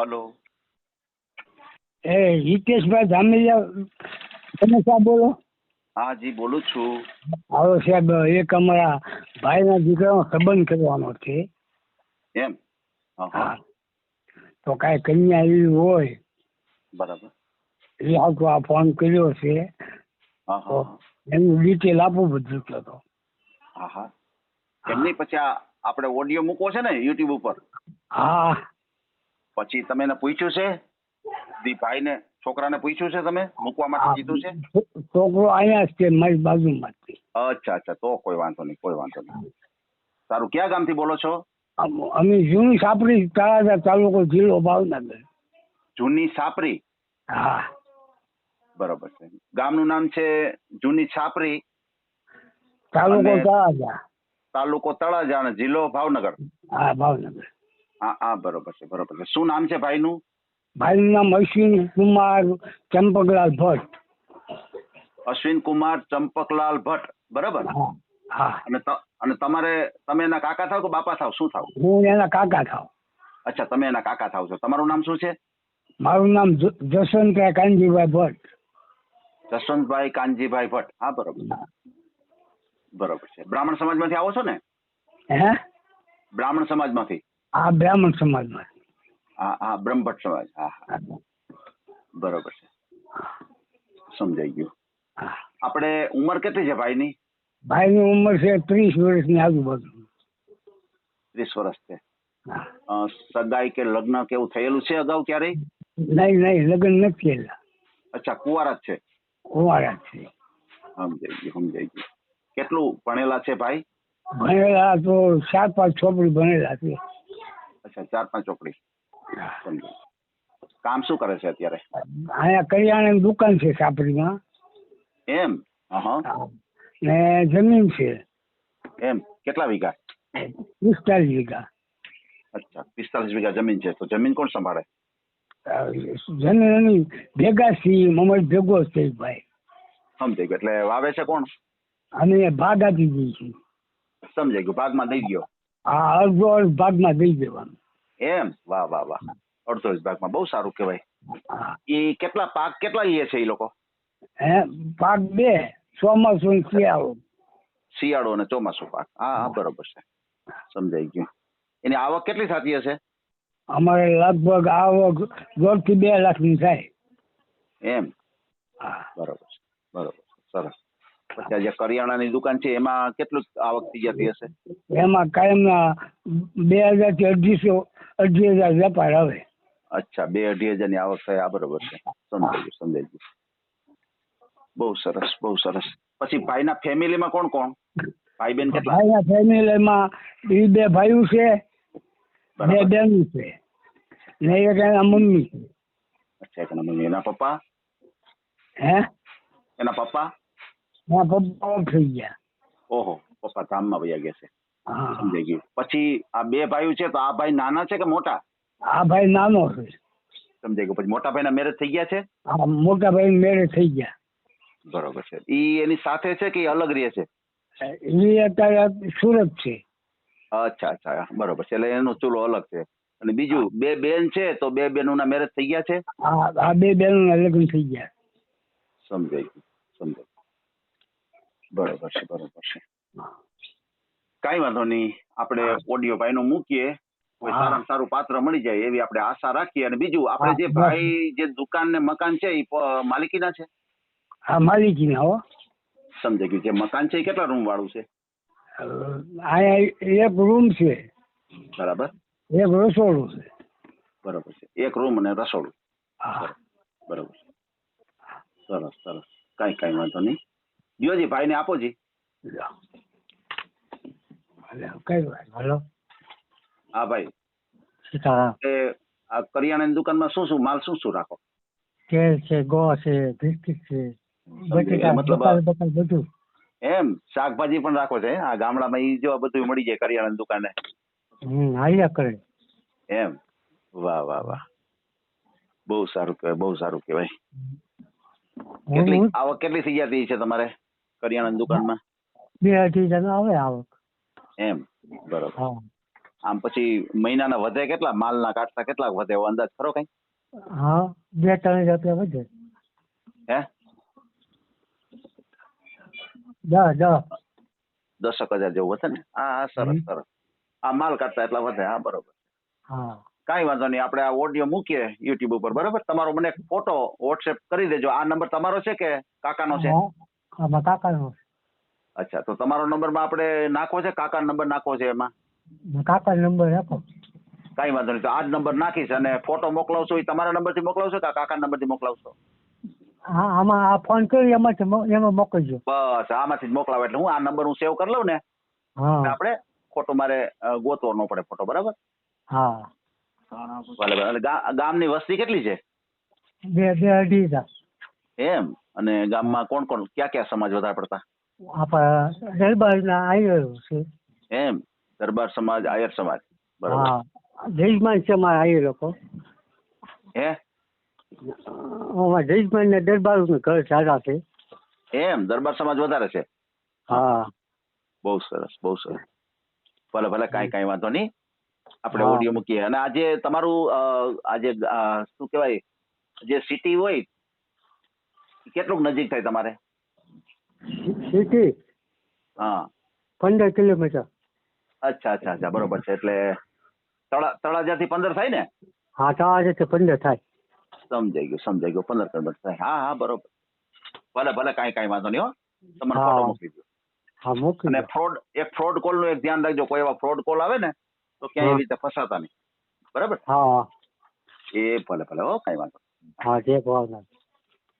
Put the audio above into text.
Hello. એ હિતેશભાઈ ધામેલિયા તમે સાહેબ બોલો? હા જી બોલું છું. હાલો સાહેબ એક અમારા ભાઈના દીકરાનો સંબંધ કરવાનો છે. એમ? હા તો કાંઈ કન્યા એવી હોય બરાબર. એ આવતો આ ફોન કર્યો છે. હા. એનું ડિટેલ આપવું બધું તો હા હા. એમની પછી આપણે ઓડિયો મૂકવો છે ને યુટ્યુબ ઉપર? હા. પછી તમે એને પૂછ્યું છે? દી ભાઈને છોકરાને પૂછ્યું છે તમે? મૂકવા માટે કીધું છે? છોકરો અહીંયા જ છે મારી બાજુમાં જ અચ્છા અચ્છા તો કોઈ વાંધો નહીં કોઈ વાંધો નહીં. સારું ક્યાં ગામથી બોલો છો? અમ- અમે જૂની સાપરી તળાજા તાલુકો જિલ્લો ભાવનગર. જૂની સાપરી? હા. બરોબર છે. ગામનું નામ છે જૂની છાપરી તાલુકો તળાજા. તાલુકો તળાજા અને જિલ્લો ભાવનગર? હા ભાવનગર. હા હા બરોબર છે બરોબર છે. શું નામ છે ભાઈનું? ભાઈનું નામ અશ્વિન કુમાર ચંપકલાલ ભટ્ટ. અશ્વિન કુમાર ચંપકલાલ ભટ્ટ બરાબર? હા હા. અને અને તમારે તમે એના કાકા થાવ કે બાપા થાવ? શું થાવ? હું એના કાકા થાવ. અચ્છા તમે એના કાકા થાવ છો. તમારું નામ શું છે? મારું નામ જ- કાનજીભાઈ ભટ્ટ. જસવંતભાઈ કાનજીભાઈ ભટ્ટ. હા બરોબર બરોબર છે. બ્રાહ્મણ સમાજમાંથી આવો છો ને? હે? બ્રાહ્મણ સમાજમાંથી? આ બ્રાહ્મણ સમાજમાં હા હા બ્રહ્મભટ્ટ સમાજ. હા હા. બરોબર છે. સમજાઈ ગયું. આપણે ઉંમર કેટલી છે ભાઈની? ભાઈની ઉંમર છે ત્રીસ વર્ષની આજુબાજુ. ત્રીસ વર્ષ છે. સગાઈ કે લગ્ન કેવું થયેલું છે અગાઉ ક્યારેય? નહીં નહીં લગ્ન નથી થયેલા. અચ્છા કુંવારા જ છે. કુંવારા જ છે. સમજાઈ ગયું સમજાઈ ગયું. કેટલું ભણેલા છે ભાઈ? ભણેલા તો ચાર પાંચ છોકરી ભણેલા છે. અચ્છા ચાર પાંચ ચોકડી. કામ શું કરે છે અત્યારે? અહીંયા કરિયાણાની દુકાન છે સાપરીમાં. એમ? હા ને જમીન છે. એમ? કેટલા વીઘા? પિસ્તાલીસ વીઘા. અચ્છા પિસ્તાલીસ વીઘા જમીન છે. તો જમીન કોણ સંભાળે? જમીન એની ભેગા સી મમ્મી ભેગો છે ભાઈ. સમજાઈ ગયું એટલે વાવે છે કોણ? અમે ભાગ આપી દઈએ છીએ સમજાઈ ગયું. ભાગમાં દઈ ગયો આ અડધો અડધ ભાગમાં દઈ દેવાનું એમ? વાહ વાહ વાહ. અડધો જ ભાગમાં બહુ સારું કહેવાય. એ કેટલા પાક કેટલા લે છે એ લોકો? હે પાક બે ચોમાસું ને શિયાળો. શિયાળો અને ચોમાસું પાક. હા હા બરોબર છે. સમજાઈ ગયું. એની આવક કેટલી થતી હશે? અમારે લગભગ આવક દોઢથી બે લાખની થાય. એમ? હા. બરોબર છે. બરોબર સરસ. આ જે કરિયાણાની દુકાન છે એમાં કેટલું આવક થઈ જતી હશે? એમાં કાયમ બે હજારથી અઢીસો અઢી હજાર વેપાર આવે. અચ્છા બે અઢી હજારની આવક થાય આ બરોબર છે. સમજાયું સમજાયું બહુ સરસ બહુ સરસ. પછી ભાઈના ફેમિલીમાં કોણ કોણ? ભાઈ બેન કેટલા? ભાઈના ફેમિલીમાં એ બે ભાઈઓ છે બે બેન બહેનો છે ને એક એના મમ્મી છે. અચ્છા એના મમ્મી. એના પપ્પા? હે? એના પપ્પા? એના પપ્પા off થઈ ગયા ઓહો પપ્પા ધામમાં વયા ગયા છે હા સમજાઈ ગયું પછી આ બે ભાઈઓ છે તો આ ભાઈ નાના છે કે મોટા આ ભાઈ નાનો છે સમજાઈ ગયું પછી મોટા ભાઈના મેરેજ થઈ ગયા છે આ મોટા ભાઈ મેરેજ થઈ ગયા બરોબર છે ઈ એની સાથે છે કે ઈ અલગ રહે છે એ અત્યારે સુરત છે અચ્છા અચ્છા બરોબર છે એટલે એનો ચૂલો અલગ છે અને બીજું બે બેન છે તો બે બેનોના મેરેજ થઈ ગયા છે આ આ બે બહેનોના લગ્ન થઈ ગયા સમજાઈ ગયું સમજાઈ ગયું. બરોબર છે બરોબર છે. કાંઈ વાંધો નહીં. આપણે ઓડિયો ભાઈનો મૂકીએ. કોઈ સારામાં સારું પાત્ર મળી જાય એવી આપણે આશા રાખીએ. અને બીજું આપણે જે ભાઈ જે દુકાન ને મકાન છે એ માલિકીના છે? હા માલિકીના હો. સમજાઈ ગયું. જે મકાન છે એ કેટલા રૂમ વાળું છે? અહીંયા એક રૂમ છે. બરાબર. એક રસોડું છે. બરોબર છે. એક રૂમ અને રસોડું. બરાબર. સરસ સરસ. કાંઈ કાંઈ વાંધો નહીં. જીઓજી ભાઈને આપો જી. કઈ હલો. હા ભાઈ. એ આ કરિયાણાની દુકાનમાં શું શું માલ શું શું રાખો? તેલ છે ગો છે બિસ્કિટ છે મતલબ બધું. એમ શાકભાજી પણ રાખો છે આ ગામડામાં ઈ જો બધું મળી જાય કરિયાણાની દુકાને. હમ હાલ્યા કરે. એમ. વાહ વાહ વાહ. બહુ સારું કહેવાય બહુ સારું કહેવાય. કેટલી આવક કેટલી થઈ જતી છે તમારે? કરિયાણાની દુકાનમાં? બે અઢી જણ આવે આવક. એમ? બરોબર. આમ પછી મહિનાના વધે કેટલા? માલના કાઢતા કેટલા વધે? એવો અંદાજ ખરો કઈ? હા બે ત્રણ હજાર રૂપિયા વધે. હે? દસ દસ. દસક હજાર જેવું વધે ને? હા હા સરસ સરસ. આ માલ કાઢતા એટલા વધે હા બરોબર. હા. કાંઈ વાંધો નહીં આપણે આ ઓડિયો મૂકીએ યુટ્યુબ ઉપર બરાબર? તમારો મને ફોટો વોટ્સએપ કરી દેજો. આ નંબર તમારો છે કે કાકાનો છે? આમાં કાકાનો અચ્છા તો તમારો નંબરમાં આપણે નાખવો છે? કાકા નંબર નાખવો છે એમાં? કાકા નંબર આપો કાંઈ વાંધો નહીં તો આ જ નંબર નાખીશ અને ફોટો મોકલાવશો એ તમારા નંબરથી મોકલાવશો કે કાકા નંબરથી મોકલાવશો? હા આમાં આ ફોન કર્યો એમાંથી એમાં મોકલજો. બસ આમાંથી જ મોકલાવો એટલે હું આ નંબર હું સેવ કરી લઉં ને? હા. આપણે ખોટો મારે ગોતવો ન પડે ફોટો બરાબર? હા. ભલે ભલે ગામની વસ્તી કેટલી છે? બે બે અઢી હજાર. એમ? અને ગામમાં કોણ કોણ ક્યાં ક્યાં સમાજ વધારે પડતા? આપણા દરબારના આવ્યો છે. એમ દરબાર સમાજ આયર સમાજ. બરાબર. જયમાન છે અમારા લોકો હે? જયમાન ને દરબારનું ઘર સારા છે. એમ દરબાર સમાજ વધારે છે? હા. બહુ સરસ બહુ સરસ. ભલે ભલે કાંઈ કાંઈ વાંધો નહીં. આપણે. ઓડિયો મૂકીએ. અને આજે તમારું આજે શું કહેવાય? જે સિટી હોય કેટલુંક નજીક થાય તમારે? સિટી? હા. પંદર કિલોમીટર. અચ્છા અચ્છા અચ્છા બરોબર છે. એટલે તળા તળાજાથી પંદર થાય ને? હા તો આ પંદર થાય. સમજાઈ ગયું સમજાઈ ગયું. પંદર કિલોમીટર થાય. હા હા બરોબર. ભલે ભલે કાંઈ કાંઈ વાંધો નહીં હો. તમને હા. ફોટો મોકલી દો હા મોકલી અને ફ્રોડ એક ફ્રોડ કોલનું એક ધ્યાન રાખજો. કોઈ એવા ફ્રોડ કોલ આવે ને તો ક્યાંય એવી રીતે ફસાતા નહીં. બરાબર? હા એ ભલે ભલે હો કાંઈ વાંધો. હા જય ભાવનાથ